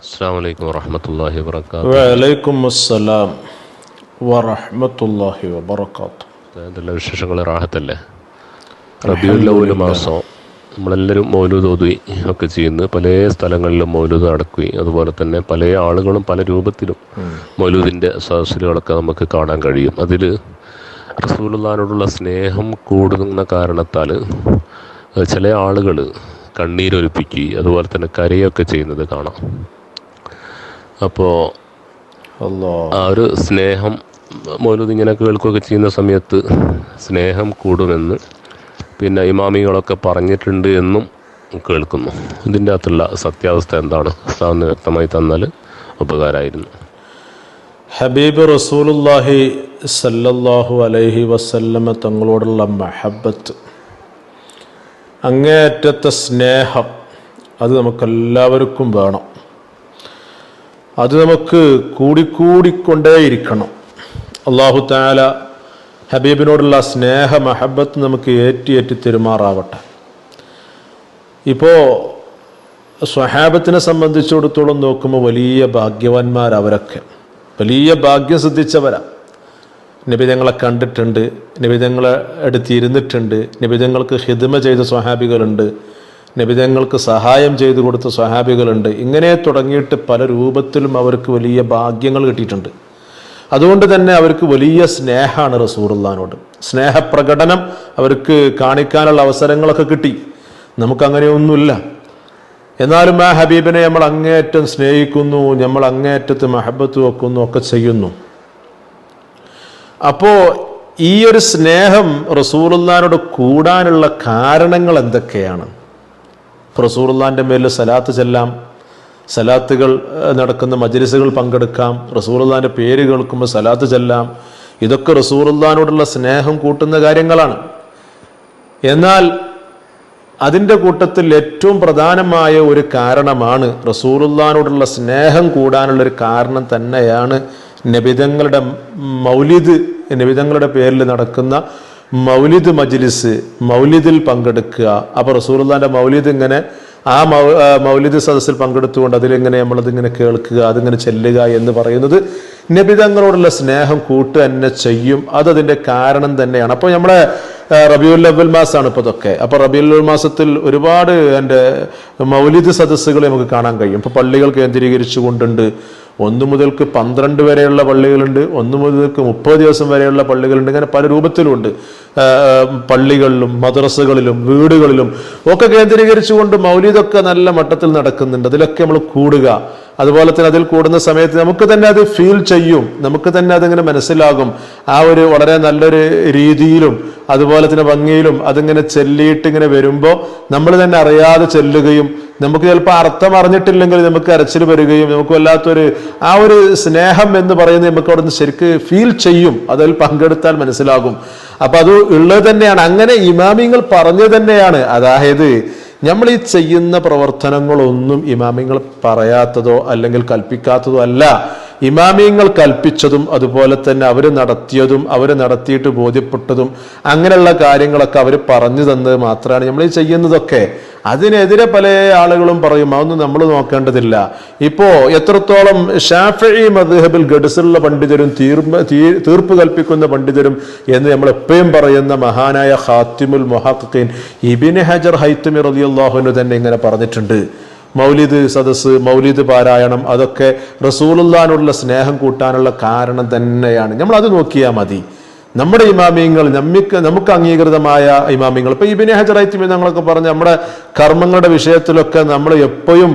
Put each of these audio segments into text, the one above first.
അസ്സാം വലൈക്കും വറഹമത്തല്ലാഹി വാബർക്കാത്തു വലൈക്കും അസ്സലാം വറഹ്മത്തുള്ളാഹി വബറകാത്തു എന്തെല്ലാം വിശേഷങ്ങൾ റാഹത്തല്ലേ? റബിയുല്ലൗൽ മാസം നമ്മളെല്ലാവരും മൗലൂദ് ഓതുകി ഒക്കെ ചെയ്യുന്നു. പല സ്ഥലങ്ങളിലും മൗലൂദ് നടക്കുകയും അതുപോലെ തന്നെ പല ആളുകളും പല രൂപത്തിലും മൗലൂദിന്റെ സദസ്സുകളൊക്കെ നമുക്ക് കാണാൻ കഴിയും. അതിൽ റസൂലുള്ളാനോടുള്ള സ്നേഹം കൂടുന്ന കാരണത്താൽ ചില ആളുകൾ കണ്ണീരൊലിപ്പിക്കുകയും അതുപോലെ തന്നെ കരയൊക്കെ ചെയ്യുന്നത് കാണാം. അപ്പോൾ ആ ഒരു സ്നേഹം മൗലൂദ് ഇങ്ങനെ കേൾക്കുകയൊക്കെ ചെയ്യുന്ന സമയത്ത് സ്നേഹം കൂടുമെന്ന് പിന്നെ ഇമാമികളൊക്കെ പറഞ്ഞിട്ടുണ്ട് എന്നും കേൾക്കുന്നു. ഇതിന്റെ അകത്തുള്ള സത്യാവസ്ഥ എന്താണ്? സാറിന് വ്യക്തമായി തന്നാൽ ഉപകാരമായിരുന്നു. ഹബീബ് റസൂലുല്ലാഹി സല്ലല്ലാഹു അലൈഹി വസല്ലമ തങ്ങളോടുള്ള മഹബത്ത് അങ്ങേയറ്റത്തെ സ്നേഹം അത് നമുക്കെല്ലാവർക്കും വേണം. അത് നമുക്ക് കൂടിക്കൂടിക്കൊണ്ടേയിരിക്കണം. അള്ളാഹു താല ഹബീബിനോടുള്ള സ്നേഹ മഹബത്ത് നമുക്ക് ഏറ്റി ഏറ്റി തെരുമാറാവട്ടെ. ഇപ്പോൾ സ്വഹാബത്തിനെ സംബന്ധിച്ചിടത്തോളം നോക്കുമ്പോൾ വലിയ ഭാഗ്യവാന്മാർ അവരൊക്കെ. വലിയ ഭാഗ്യം സിദ്ധിച്ചവരാ. നിബിതങ്ങളെ കണ്ടിട്ടുണ്ട് നിബിതങ്ങളെ എടുത്തിരുന്നിട്ടുണ്ട് നിബിതങ്ങൾക്ക് ഹിദ്മ ചെയ്ത സ്വഹാബികളുണ്ട്. നിബിതങ്ങൾക്ക് സഹായം ചെയ്തു കൊടുത്ത സ്വഹാബികളുണ്ട്. ഇങ്ങനെ തുടങ്ങിയിട്ട് പല രൂപത്തിലും അവർക്ക് വലിയ ഭാഗ്യങ്ങൾ കിട്ടിയിട്ടുണ്ട്. അതുകൊണ്ട് തന്നെ അവർക്ക് വലിയ സ്നേഹമാണ് റസൂറുല്ലാനോട് സ്നേഹപ്രകടനം അവർക്ക് കാണിക്കാനുള്ള അവസരങ്ങളൊക്കെ കിട്ടി. നമുക്കങ്ങനെയൊന്നുമില്ല. എന്നാലും ആ ഹബീബിനെ നമ്മൾ അങ്ങേയറ്റം സ്നേഹിക്കുന്നു നമ്മൾ അങ്ങേയറ്റത്ത് മഹബത്ത് വെക്കുന്നു ഒക്കെ ചെയ്യുന്നു. അപ്പോ ഈ ഒരു സ്നേഹം റസൂറുല്ലാനോട് കൂടാനുള്ള കാരണങ്ങൾ എന്തൊക്കെയാണ്? റസൂറുല്ലാന്റെ മേലിൽ സലാത്ത് ചെല്ലാം. സലാത്തുകൾ നടക്കുന്ന മജ്ലിസുകൾ പങ്കെടുക്കാം. റസൂറുല്ലാന്റെ പേര് കേൾക്കുമ്പോൾ സലാത്ത് ചെല്ലാം. ഇതൊക്കെ റസൂറുല്ലാനോടുള്ള സ്നേഹം കൂട്ടുന്ന കാര്യങ്ങളാണ്. എന്നാൽ അതിന്റെ കൂട്ടത്തിൽ ഏറ്റവും പ്രധാനമായ ഒരു കാരണമാണ് റസൂറുല്ലാനോടുള്ള സ്നേഹം കൂടാനുള്ള ഒരു കാരണം തന്നെയാണ് നബിതങ്ങളുടെ മൗലിദ് നബിതങ്ങളുടെ പേരിൽ നടക്കുന്ന മൗലിദ് മജ്ലിസ് മൗലിദിൽ പങ്കെടുക്കുക. അപ്പോൾ റസൂറുല്ലാന്റെ മൗലിദ് ഇങ്ങനെ ആ മൗലിദ് സദസ്സിൽ പങ്കെടുത്തുകൊണ്ട് അതിലിങ്ങനെ നമ്മളതിങ്ങനെ കേൾക്കുക അതിങ്ങനെ ചെല്ലുക എന്ന് പറയുന്നത് നബിതങ്ങളോടുള്ള സ്നേഹം കൂട്ടുക തന്നെ ചെയ്യും. അതതിന്റെ കാരണം തന്നെയാണ്. അപ്പോൾ നമ്മളെ റബിയുൽ അവൽ മാസമാണ് ഇപ്പോൾ ഇതൊക്കെ. അപ്പോൾ റബിയുൽ മാസത്തിൽ ഒരുപാട് എന്റെ മൗലിദ് സദസ്സുകൾ നമുക്ക് കാണാൻ കഴിയും. ഇപ്പോൾ പള്ളികൾ കേന്ദ്രീകരിച്ചു കൊണ്ടുണ്ട് ഒന്ന് മുതൽക്ക് പന്ത്രണ്ട് വരെയുള്ള പള്ളികളുണ്ട് ഒന്ന് മുതൽക്ക് മുപ്പത് ദിവസം വരെയുള്ള പള്ളികളുണ്ട്. ഇങ്ങനെ പല രൂപത്തിലുമുണ്ട്. പള്ളികളിലും മദ്രസകളിലും വീടുകളിലും ഒക്കെ കേന്ദ്രീകരിച്ചുകൊണ്ട് മൗലിതൊക്കെ നല്ല മട്ടത്തിൽ നടക്കുന്നുണ്ട്. അതിലൊക്കെ നമ്മൾ കൂടുക. അതുപോലെ തന്നെ അതിൽ കൂടുന്ന സമയത്ത് നമുക്ക് തന്നെ അത് ഫീൽ ചെയ്യും. നമുക്ക് തന്നെ അതിങ്ങനെ മനസ്സിലാകും. ആ ഒരു വളരെ നല്ലൊരു രീതിയിലും അതുപോലെ തന്നെ ഭംഗിയിലും അതിങ്ങനെ ചെല്ലിയിട്ട് ഇങ്ങനെ വരുമ്പോൾ നമ്മൾ തന്നെ അറിയാതെ ചെല്ലുകയും നമുക്ക് ചിലപ്പോൾ അർത്ഥം അറിഞ്ഞിട്ടില്ലെങ്കിൽ നമുക്ക് അരച്ചിൽ വരികയും നമുക്ക് വല്ലാത്തൊരു ആ ഒരു സ്നേഹം എന്ന് പറയുന്നത് നമുക്ക് അവിടെ നിന്ന് ശരിക്ക് ഫീൽ ചെയ്യും. അതിൽ പങ്കെടുത്താൽ മനസ്സിലാകും. അപ്പൊ അത് ഉള്ളത് തന്നെയാണ്. അങ്ങനെ ഇമാമിങ്ങൾ പറഞ്ഞു തന്നെയാണ്. അതായത് നമ്മൾ ഈ ചെയ്യുന്ന പ്രവർത്തനങ്ങളൊന്നും ഇമാമിങ്ങൾ പറയാത്തതോ അല്ലെങ്കിൽ കൽപ്പിക്കാത്തതോ അല്ല. ഇമാമിയങ്ങൾ കൽപ്പിച്ചതും അതുപോലെ തന്നെ അവർ നടത്തിയതും അവർ നടത്തിയിട്ട് ബോധ്യപ്പെട്ടതും അങ്ങനെയുള്ള കാര്യങ്ങളൊക്കെ അവർ പറഞ്ഞു തന്നത് മാത്രമാണ് നമ്മൾ ഈ ചെയ്യുന്നതൊക്കെ. അതിനെതിരെ പല ആളുകളും പറയും അതൊന്നും നമ്മൾ നോക്കേണ്ടതില്ല. ഇപ്പോ എത്രത്തോളം ഷാഫി മദ്ഹബിൽ ഗഡ്സുള്ള പണ്ഡിതരും തീർപ്പ് തീർപ്പ് കൽപ്പിക്കുന്ന പണ്ഡിതരും എന്ന് നമ്മൾ എപ്പോഴും പറയുന്ന മഹാനായ ഖാത്തിമുൽ മൊഹാഖീൻ ഇബിൻ ഹജർ ഹൈത്തമി റളിയല്ലാഹുവിന് തന്നെ ഇങ്ങനെ പറഞ്ഞിട്ടുണ്ട്. മൗലിദ് സദസ് മൗലിദ് പാരായണം അതൊക്കെ റസൂലുള്ളാനുള്ള സ്നേഹം കൂട്ടാനുള്ള കാരണം തന്നെയാണ്. നമ്മൾ അത് നോക്കിയാൽ മതി. നമ്മുടെ ഇമാമിയങ്ങൾ നമ്മിക്ക് നമുക്ക് അംഗീകൃതമായ ഇമാമിയങ്ങൾ. ഇപ്പൊ ഇബിനെ ഹജറൈത്തി ഞങ്ങളൊക്കെ പറഞ്ഞ നമ്മുടെ കർമ്മങ്ങളുടെ വിഷയത്തിലൊക്കെ നമ്മൾ എപ്പോഴും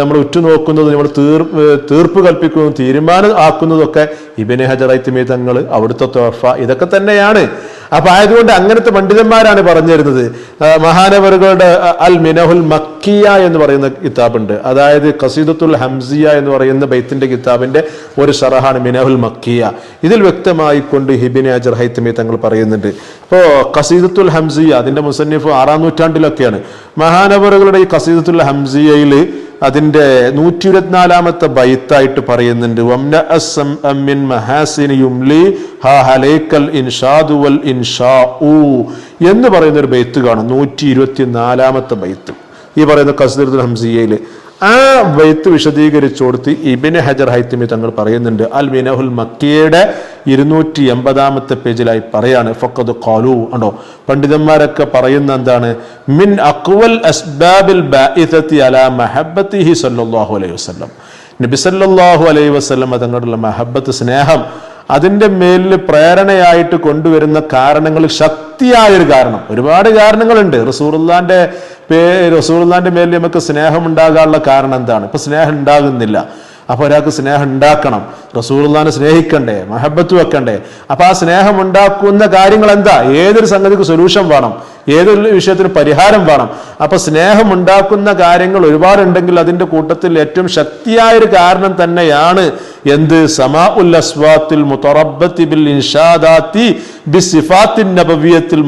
നമ്മൾ ഉറ്റുനോക്കുന്നത് നമ്മൾ തീർ തീർപ്പ് കൽപ്പിക്കുന്നതും തീരുമാനം ആക്കുന്നതൊക്കെ ഇബിനെ ഹജറൈത്തി തങ്ങൾ അവിടുത്തെ തോഫ ഇതൊക്കെ തന്നെയാണ്. അപ്പൊ ആയതുകൊണ്ട് അങ്ങനത്തെ പണ്ഡിതന്മാരാണ് പറഞ്ഞു തരുന്നത് മഹാനവറുകളുടെ അൽ മിനഹുൽ മക്കിയ എന്ന് പറയുന്ന കിതാബുണ്ട്. അതായത് കസീദത്തുൽ ഹംസിയ എന്ന് പറയുന്ന ബൈത്തിന്റെ കിതാബിന്റെ ഒരു ഷറഹാണ് മിനഹുൽ മക്കിയ. ഇതിൽ വ്യക്തമായിക്കൊണ്ട് ഹിബിൻ അജർ ഹൈത്തമി തങ്ങൾ പറയുന്നുണ്ട്. ഇപ്പോ കസീദത്തുൽ ഹംസിയ അതിന്റെ മുസന്നിഫ് ആറാം നൂറ്റാണ്ടിലൊക്കെയാണ്. മഹാനവറുകളുടെ ഈ കസീദത്തുൽ ഹംസിയയിൽ അതിന്റെ നൂറ്റി ഇരുപത്തിനാലാമത്തെ ബൈത്തായിട്ട് പറയുന്നുണ്ട് യുംലി ഹാ എന്ന് പറയുന്ന ഒരു ബൈത്ത് കാണും നൂറ്റി ഇരുപത്തിനാലാമത്തെ ബൈത്ത്. ഈ പറയുന്ന കസീദത്തുൽ ഹംസിയയിൽ ആ വൈത്ത് വിശദീകരിച്ചു കൊടുത്ത് ഇബിന് ഹജർ ഹൈത്തിമി തങ്ങൾ പറയുന്നുണ്ട് അൽ മിനഹുൽ മക്കിയുടെ ഇരുന്നൂറ്റി എൺപതാമത്തെ പേജിലായി പറയാണ് ഫക്കത് ഖാലു ഉണ്ടോ പണ്ഡിതന്മാരൊക്കെ പറയുന്ന എന്താണ്? മിൻ അക്വൽ അസ്ബാബിൽ അലാ മഹബ്ബത്തിഹി സല്ലല്ലാഹു അലൈഹി വസ്ലം നബി സല്ലല്ലാഹു അലൈഹി വസ്ലം തങ്ങളുടെ മഹബത്ത് സ്നേഹം അതിന്റെ മേലിൽ പ്രേരണയായിട്ട് കൊണ്ടുവരുന്ന കാരണങ്ങൾ ശക്തിയായൊരു കാരണം. ഒരുപാട് കാരണങ്ങളുണ്ട്. റസൂറുല്ലാന്റെ പേ റസൂറുല്ലാന്റെ മേലിൽ നമുക്ക് സ്നേഹം ഉണ്ടാകാനുള്ള കാരണം എന്താണ്? ഇപ്പൊ സ്നേഹം ഉണ്ടാകുന്നില്ല. അപ്പോൾ ഒരാൾക്ക് സ്നേഹം ഉണ്ടാക്കണം. റസൂർദാനെ സ്നേഹിക്കണ്ടേ? മഹബത്ത് വെക്കണ്ടേ? അപ്പൊ ആ സ്നേഹം ഉണ്ടാക്കുന്ന കാര്യങ്ങൾ എന്താ? ഏതൊരു സംഗതിക്ക് സൊല്യൂഷൻ വേണം. ഏതൊരു വിഷയത്തിന് പരിഹാരം വേണം. അപ്പൊ സ്നേഹം ഉണ്ടാക്കുന്ന കാര്യങ്ങൾ ഒരുപാടുണ്ടെങ്കിൽ അതിന്റെ കൂട്ടത്തിൽ ഏറ്റവും ശക്തിയായ ഒരു കാരണം തന്നെയാണ് എന്ത്? സമാ ഉൽ മുത്തറബത്തി ബിൽ ഇൻഷാദാത്തി ബിസിഫാത്തിൻ നബവിയത്തിൽ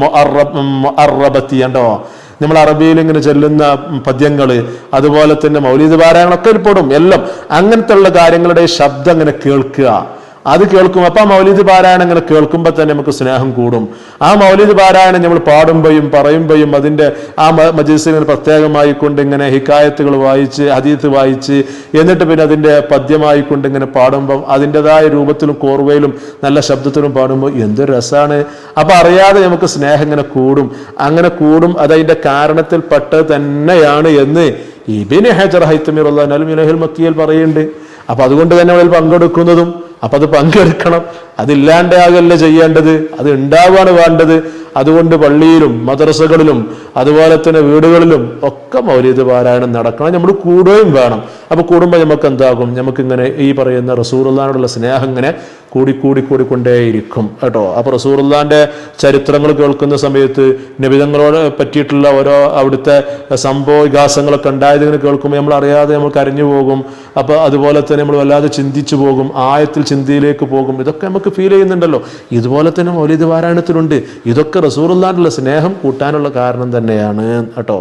നമ്മൾ അറബിയിൽ ഇങ്ങനെ ചെല്ലുന്ന പദ്യങ്ങൾ അതുപോലെ തന്നെ മൗലിക പാരായണമൊക്കെ പെടും എല്ലാം. അങ്ങനത്തെ ഉള്ള കാര്യങ്ങളുടെ ശബ്ദം അങ്ങനെ കേൾക്കുക. അത് കേൾക്കും. അപ്പൊ മൗലിദ് പാരായണം ഇങ്ങനെ കേൾക്കുമ്പോൾ തന്നെ നമുക്ക് സ്നേഹം കൂടും. ആ മൗലിദ് പാരായണം നമ്മൾ പാടുമ്പോഴും പറയുമ്പോഴും അതിന്റെ ആ മജീസിനെ പ്രത്യേകമായി കൊണ്ട് ഇങ്ങനെ ഹിക്കായത്തുകൾ വായിച്ച് ഹദീത്ത് വായിച്ച് എന്നിട്ട് പിന്നെ അതിന്റെ പദ്യമായി കൊണ്ട് ഇങ്ങനെ പാടുമ്പം അതിന്റെതായ രൂപത്തിലും കോർവയിലും നല്ല ശബ്ദത്തിലും പാടുമ്പോൾ എന്തൊരു രസമാണ് അപ്പൊ അറിയാതെ നമുക്ക് സ്നേഹം ഇങ്ങനെ കൂടും. അങ്ങനെ കൂടും. അതതിന്റെ കാരണത്തിൽ പെട്ടത് തന്നെയാണ് എന്ന് ഇബിൻ ഹജർ ഹൈത്തമീർ അള്ളാഹുൽ മക്കിയൽ പറയുന്നുണ്ട്. അപ്പൊ അതുകൊണ്ട് തന്നെ അവളിൽ പങ്കെടുക്കുന്നതും അപ്പൊ അത് പങ്കെടുക്കണം. അതില്ലാണ്ടാകല്ല ചെയ്യേണ്ടത്? അത് ഉണ്ടാവുകയാണ് വേണ്ടത്. അതുകൊണ്ട് പള്ളിയിലും മദ്രസകളിലും അതുപോലെ തന്നെ വീടുകളിലും ഒക്കെ മൗലിക പാരായണം നടക്കണം. നമ്മൾ കൂടുകയും വേണം. അപ്പോൾ കൂടുമ്പോൾ നമുക്ക് എന്താകും? നമുക്ക് ഇങ്ങനെ ഈ പറയുന്ന റസൂറുല്ലാനോടുള്ള സ്നേഹം ഇങ്ങനെ കൂടിക്കൂടി കൂടിക്കൊണ്ടേയിരിക്കും കേട്ടോ. അപ്പൊ റസൂറുല്ലാന്റെ ചരിത്രങ്ങൾ കേൾക്കുന്ന സമയത്ത് നിബിതങ്ങളോട് പറ്റിയിട്ടുള്ള ഓരോ അവിടുത്തെ സംഭവ വികാസങ്ങളൊക്കെ ഉണ്ടായതിങ്ങനെ കേൾക്കുമ്പോൾ നമ്മൾ അറിയാതെ നമ്മൾ കരഞ്ഞു പോകും. അപ്പൊ അതുപോലെ തന്നെ നമ്മൾ വല്ലാതെ ചിന്തിച്ചു പോകും. ആയത്തിൽ ചിന്തയിലേക്ക് പോകും. ഇതൊക്കെ നമുക്ക് ഫീൽ ചെയ്യുന്നുണ്ടല്ലോ. ഇതുപോലെ തന്നെ മൗലിക പാരായണത്തിലുണ്ട് ഇതൊക്കെ റസൂറുല്ലാനുള്ള സ്നേഹം കൂട്ടാനുള്ള കാരണം തന്നെയാണ് കേട്ടോ.